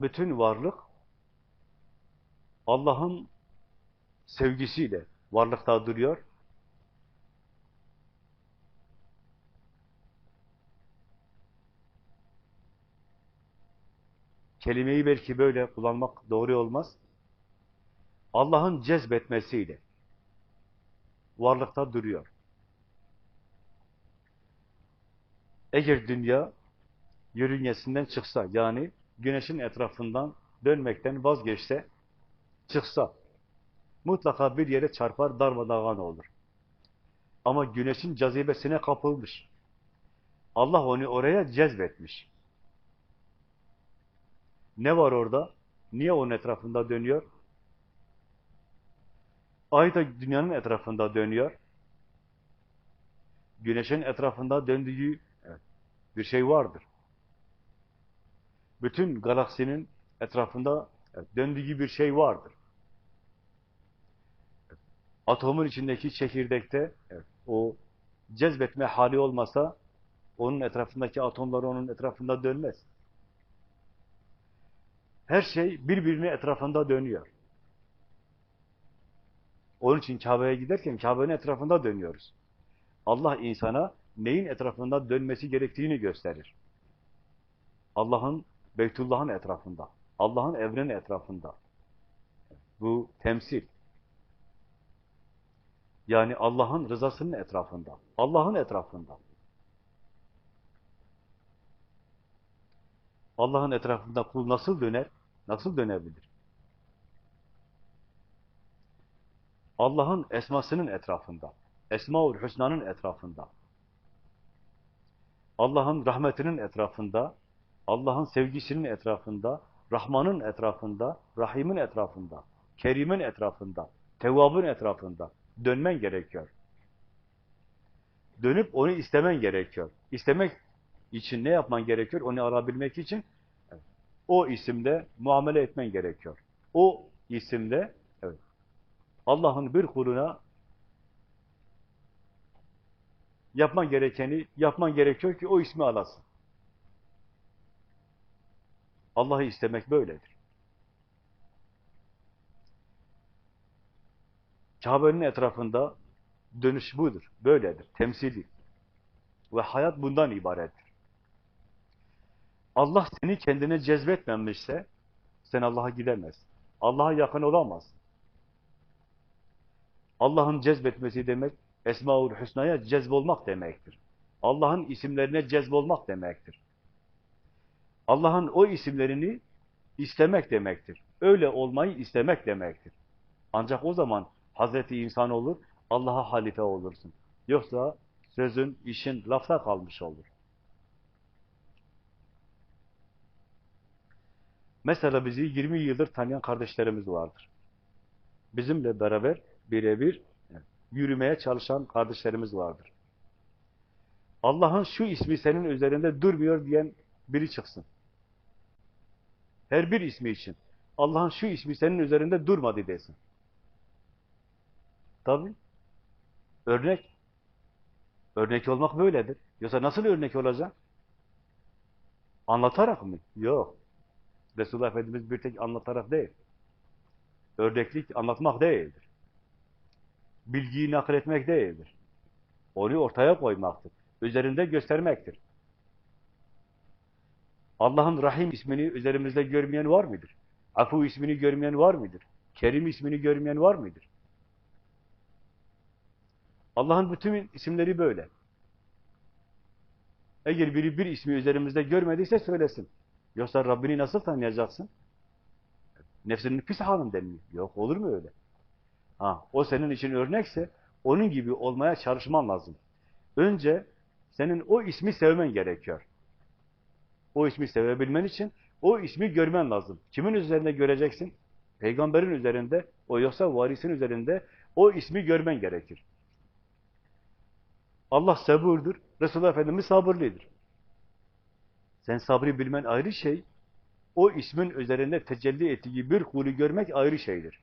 Bütün varlık Allah'ın sevgisiyle varlıkta duruyor. Kelimeyi belki böyle kullanmak doğru olmaz. Allah'ın cezbetmesiyle varlıkta duruyor. Eğer dünya yörüngesinden çıksa, yani güneşin etrafından dönmekten vazgeçse, çıksa, mutlaka bir yere çarpar, darmadağın olur. Ama güneşin cazibesine kapılmış. Allah onu oraya cezbetmiş. Ne var orada? Niye onun etrafında dönüyor? Ay da dünyanın etrafında dönüyor. Güneşin etrafında döndüğü bir şey vardır. Bütün galaksinin etrafında döndüğü bir şey vardır. Atomun içindeki çekirdekte o cezbetme hali olmasa onun etrafındaki atomlar onun etrafında dönmez. Her şey birbirinin etrafında dönüyor. Onun için Kabe'ye giderken Kabe'nin etrafında dönüyoruz. Allah insana neyin etrafında dönmesi gerektiğini gösterir. Allah'ın, Beytullah'ın etrafında, Allah'ın evrenin etrafında. Bu temsil. Yani Allah'ın rızasının etrafında, Allah'ın etrafında. Allah'ın etrafında kul nasıl döner? Nasıl dönebilir? Allah'ın esmasının etrafında, Esmaül Hüsna'nın etrafında, Allah'ın rahmetinin etrafında, Allah'ın sevgisinin etrafında, Rahman'ın etrafında, Rahim'in etrafında, Kerim'in etrafında, Tevvab'ın etrafında dönmen gerekiyor. Dönüp onu istemen gerekiyor. İstemek için ne yapman gerekiyor? Onu arabilmek için o isimde muamele etmen gerekiyor. O isimde evet, Allah'ın bir kuluna yapman gerekeni yapman gerekiyor ki o ismi alasın. Allah'ı istemek böyledir. Kabe'nin etrafında dönüş budur, böyledir, temsili. Ve hayat bundan ibarettir. Allah seni kendine cezbetmemişse, sen Allah'a gidemezsin. Allah'a yakın olamazsın. Allah'ın cezbetmesi demek, Esma-ül Hüsna'ya cezbolmak demektir. Allah'ın isimlerine cezbolmak demektir. Allah'ın o isimlerini istemek demektir. Öyle olmayı istemek demektir. Ancak o zaman Hazreti insan olur, Allah'a halife olursun. Yoksa sözün, işin lafta kalmış olur. Mesela bizi 20 yıldır tanıyan kardeşlerimiz vardır. Bizimle beraber birebir yürümeye çalışan kardeşlerimiz vardır. Allah'ın şu ismi senin üzerinde durmuyor diyen biri çıksın. Her bir ismi için. Allah'ın şu ismi senin üzerinde durmadı desin. Tabi. Örnek. Örnek olmak böyledir. Yoksa nasıl örnek olacak? Anlatarak mı? Yok. Resulullah Efendimiz bir tek anlatarak değil. Örneklik anlatmak değildir. Bilgiyi nakletmek değildir. Onu ortaya koymaktır. Üzerinde göstermektir. Allah'ın Rahim ismini üzerimizde görmeyen var mıdır? Afu ismini görmeyen var mıdır? Kerim ismini görmeyen var mıdır? Allah'ın bütün isimleri böyle. Eğer biri bir ismi üzerimizde görmediyse söylesin. Yoksa Rabbini nasıl tanıyacaksın? Nefsinin pis halinden mi? Yok, olur mu öyle? Ha, o senin için örnekse, onun gibi olmaya çalışman lazım. Önce senin o ismi sevmen gerekiyor. O ismi sevebilmen için o ismi görmen lazım. Kimin üzerinde göreceksin? Peygamberin üzerinde, o yoksa varisin üzerinde o ismi görmen gerekir. Allah sabırdır, Resulullah Efendimiz sabırlıdır. Sen sabrı bilmen ayrı şey, o ismin üzerinde tecelli ettiği bir kulü görmek ayrı şeydir.